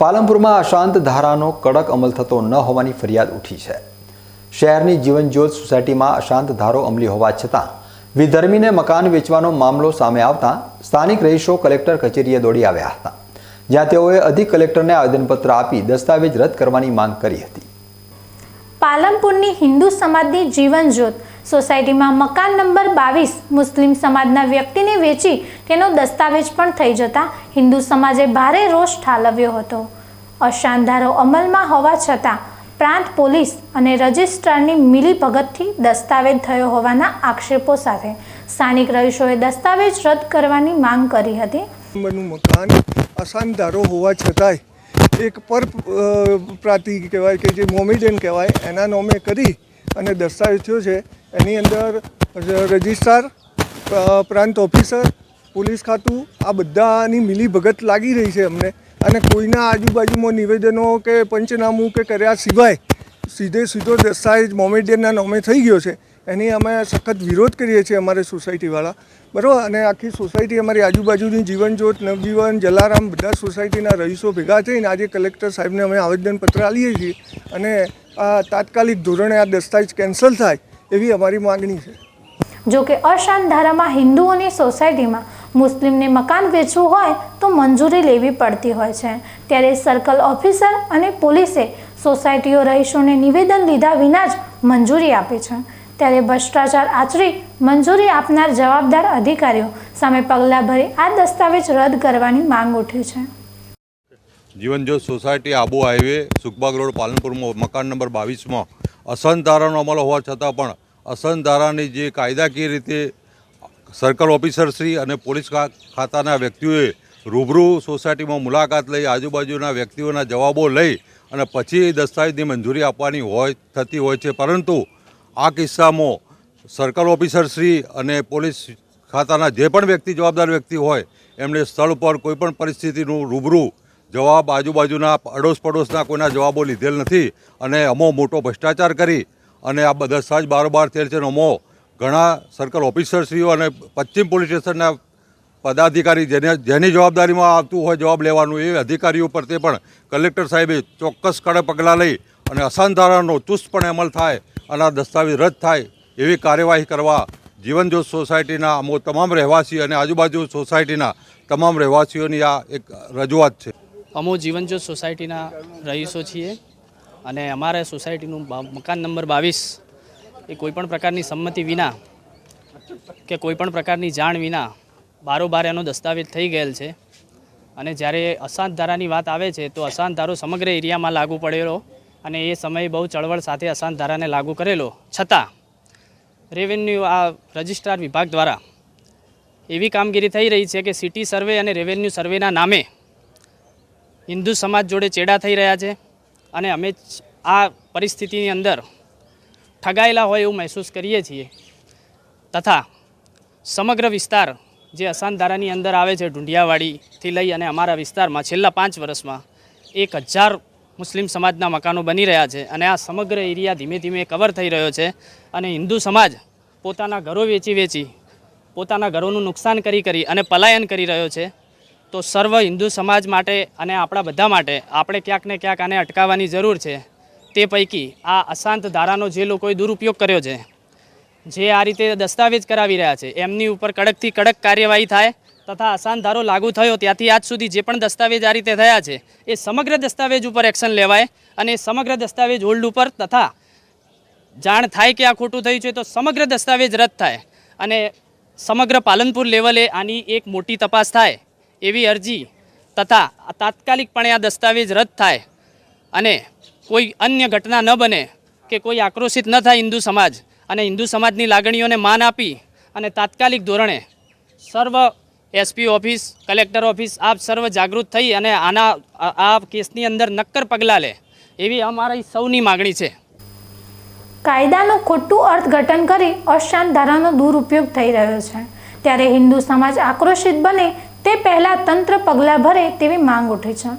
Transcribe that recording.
પાલનપુરમાં અશાંત ધારાનો કડક અમલ થતો ન હોવાની ફરિયાદ ઉઠી છે. શહેરની જીવનજ્યોત સોસાયટીમાં અશાંત ધારો અમલી હોવા છતાં વિધર્મીને મકાન વેચવાનો મામલો સામે આવતા સ્થાનિક રહીશો કલેક્ટર કચેરીએ દોડી આવ્યા હતા. જ્યાં તેઓએ અધિક કલેક્ટરને આવેદનપત્ર આપી દસ્તાવેજ રદ કરવાની માંગ કરી હતી. પાલનપુરની હિન્દુ સમાજની જીવન જ્યોત સોસાયટીમાં મકાન નંબર બાવીસ મુસ્લિમ સમાજના વ્યક્તિને વેચી તેનો દસ્તાવેજ પણ થઈ જતા હિન્દુ સમાજે ભારે રોષ ઠાલવ્યો હતો. અશાંધારો અમલમાં હોવા છતાં પ્રાંત પોલીસ અને રજિસ્ટ્રારની મિલીભગતથી દસ્તાવેજ થયો હોવાના આક્ષેપો સાથે સ્થાનિક રહીશોએ દસ્તાવેજ રદ કરવાની માંગ કરી હતી. મકાન અશાનધારો હોવા છતાંય એક પર પ્રાતિ કહેવાય કે જે મોમેડિયન કહેવાય, એના નોમે કરી અને દસ્તાવેજ થયો છે. એની અંદર રજિસ્ટ્રાર પ્રાંત ઓફિસર, પોલીસ ખાતું, આ બધાની મિલીભગત લાગી રહી છે અમને. અને કોઈના આજુબાજુમાં નિવેદનો કે પંચનામું કે કર્યા સિવાય સીધે સીધો દસ્તાવેજ મોમેડિયનના નામે થઈ ગયો છે. એની અમે સખત વિરોધ કરીએ છીએ અમારે સોસાયટીવાળા. બરાબર? અને આખી સોસાયટી અમારી આજુબાજુની જીવનજ્યોત, નવજીવન, જલારામ બધા સોસાયટીના રહીશો ભેગા થઈને આજે કલેક્ટર સાહેબને અમે આવેદનપત્ર આપીએ છીએ. અને આ તાત્કાલિક ધોરણે આ દસ્તાવેજ કેન્સલ થાય એવી અમારી માગણી છે. જો કે અશાંત ધારામાં હિન્દુઓની સોસાયટીમાં મુસ્લિમને મકાન વેચવું હોય તો મંજૂરી લેવી પડતી હોય છે. ત્યારે સર્કલ ઓફિસર અને પોલીસે સોસાયટીઓ રહીશોને નિવેદન લીધા વિના જ મંજૂરી આપી છે. ત્યારે ભ્રષ્ટાચાર આચરી મંજૂરી આપનાર જવાબદાર અધિકારીઓ સામે પગલાં ભરી આ દસ્તાવેજ રદ કરવાની માંગ ઉઠી છે. Jivanjyot society Abu highway Sukhbag road પાલનપુરમાં મકાન નંબર બાવીસમાં અસંત ધારાનો અમલ હોવા છતાં પણ અસંત ધારાની જે કાયદાકીય રીતે સર્કલ ઓફિસરશ્રી અને પોલીસ ખાતાના વ્યક્તિઓએ રૂબરૂ સોસાયટીમાં મુલાકાત લઈ, આજુબાજુના વ્યક્તિઓના જવાબો લઈ અને પછી દસ્તાવેજની મંજૂરી આપવાની હોય, થતી હોય છે. પરંતુ આ કિસ્સામાં સર્કલ ઓફિસરશ્રી અને પોલીસ ખાતાના જે પણ વ્યક્તિ, જવાબદાર વ્યક્તિ હોય એમણે સ્થળ પર કોઈપણ પરિસ્થિતિનું રૂબરૂ જવાબ આજુબાજુના અડોશ પડોશના કોઈના જવાબો લીધેલ નથી અને અમો મોટો ભ્રષ્ટાચાર કરી અને આ બધા સહજ બારોબાર થયેલ છે નમો ઘણા સર્કલ ઓફિસરશ્રીઓ અને પશ્ચિમ પોલીસ સ્ટેશનના પદાધિકારી જેને જેની જવાબદારીમાં આવતું હોય જવાબ લેવાનું એ અધિકારીઓ પર તે પણ કલેક્ટર સાહેબે ચોક્કસ કડક પગલાં લઈ અને અસાનધારાનો ચુસ્તપણે અમલ થાય અને આ દસ્તાવેજ રદ થાય એવી કાર્યવાહી કરવા જીવનજ્યોત સોસાયટીના અમો તમામ રહેવાસી અને આજુબાજુ સોસાયટીના તમામ રહેવાસીઓની આ એક રજૂઆત છે. અમો જીવનજ્યોત સોસાયટીના રહીશો છીએ. અને અમારે સોસાયટીનું મકાન નંબર બાવીસ એ કોઈપણ પ્રકારની સંમતિ વિના કે કોઈપણ પ્રકારની જાણ વિના બારોબાર એનો દસ્તાવેજ થઈ ગયેલ છે. અને જ્યારે અશાંત ધારાની વાત આવે છે, તો અશાંત ધારો સમગ્ર એરિયામાં લાગુ પડેલો અને એ સમયે બહુ ચળવળ સાથે અશાંત ધારાને લાગુ કરેલો. છતાં, રેવન્યુ આ રજિસ્ટ્રાર વિભાગ દ્વારા એવી કામગીરી થઈ રહી છે કે સિટી સર્વે અને રેવન્યુ સર્વેના નામે હિન્દુ સમાજ જોડે ચેડા થઈ રહ્યા છે. અને અમે આ પરિસ્થિતિની અંદર ઠગાયેલા હોય એવું મહેસૂસ કરીએ છીએ. તથા સમગ્ર વિસ્તાર જે અસાનધારાની અંદર આવે છે ઢુંઢિયાવાડીથી લઈ અને અમારા વિસ્તારમાં છેલ્લા પાંચ વર્ષમાં એક હજાર મુસ્લિમ સમાજના મકાનો બની રહ્યા છે અને આ સમગ્ર એરિયા ધીમે ધીમે કવર થઈ રહ્યો છે અને હિન્દુ સમાજ પોતાના ઘરો વેચી વેચી પોતાના ઘરોનું નુકસાન કરી કરી અને પલાયન કરી રહ્યો છે. તો સર્વ હિન્દુ સમાજ માટે અને આપણા બધા માટે આપણે ક્યાંક ને ક્યાંક આને અટકાવવાની જરૂર છે. તે પૈકી આ અશાંત ધારાનો જે લોકોએ દુરુપયોગ કર્યો છે, જે આ રીતે દસ્તાવેજ કરાવી રહ્યા છે, એમની ઉપર કડકથી કડક કાર્યવાહી થાય તથા અશાંત ધારો લાગુ થયો ત્યાંથી આજ સુધી જે પણ દસ્તાવેજ આ રીતે થયા છે, એ સમગ્ર દસ્તાવેજ ઉપર એક્શન લેવાય અને સમગ્ર દસ્તાવેજ હોલ્ડ ઉપર તથા જાણ થાય કે આ ખોટું થયું છે તો સમગ્ર દસ્તાવેજ રદ થાય અને સમગ્ર પાલનપુર લેવલે આની એક મોટી તપાસ થાય. એવી અરજી તથા તાત્કાલિકપણે આ દસ્તાવેજ રદ થાય અને કોઈ અન્ય ઘટના ન બને કે કોઈ આક્રોશિત ન થાય હિન્દુ સમાજ અને હિન્દુ સમાજની લાગણીઓને માન આપી અને તાત્કાલિક ધોરણે સર્વ એસપી ઓફિસ, કલેક્ટર ઓફિસ આપ સર્વ જાગૃત થઈ અને આના, આ- કેસની અંદર નક્કર પગલાં લે એવી અમારી સૌની માગણી છે. કાયદાનું ખોટું અર્થઘટન કરી અશાંત ધારાનો દુરુપયોગ થઈ રહ્યો છે. ત્યારે હિન્દુ સમાજ આક્રોશિત બને તે પહેલાં તંત્ર પગલાં ભરે તેવી માંગ ઉઠી છે.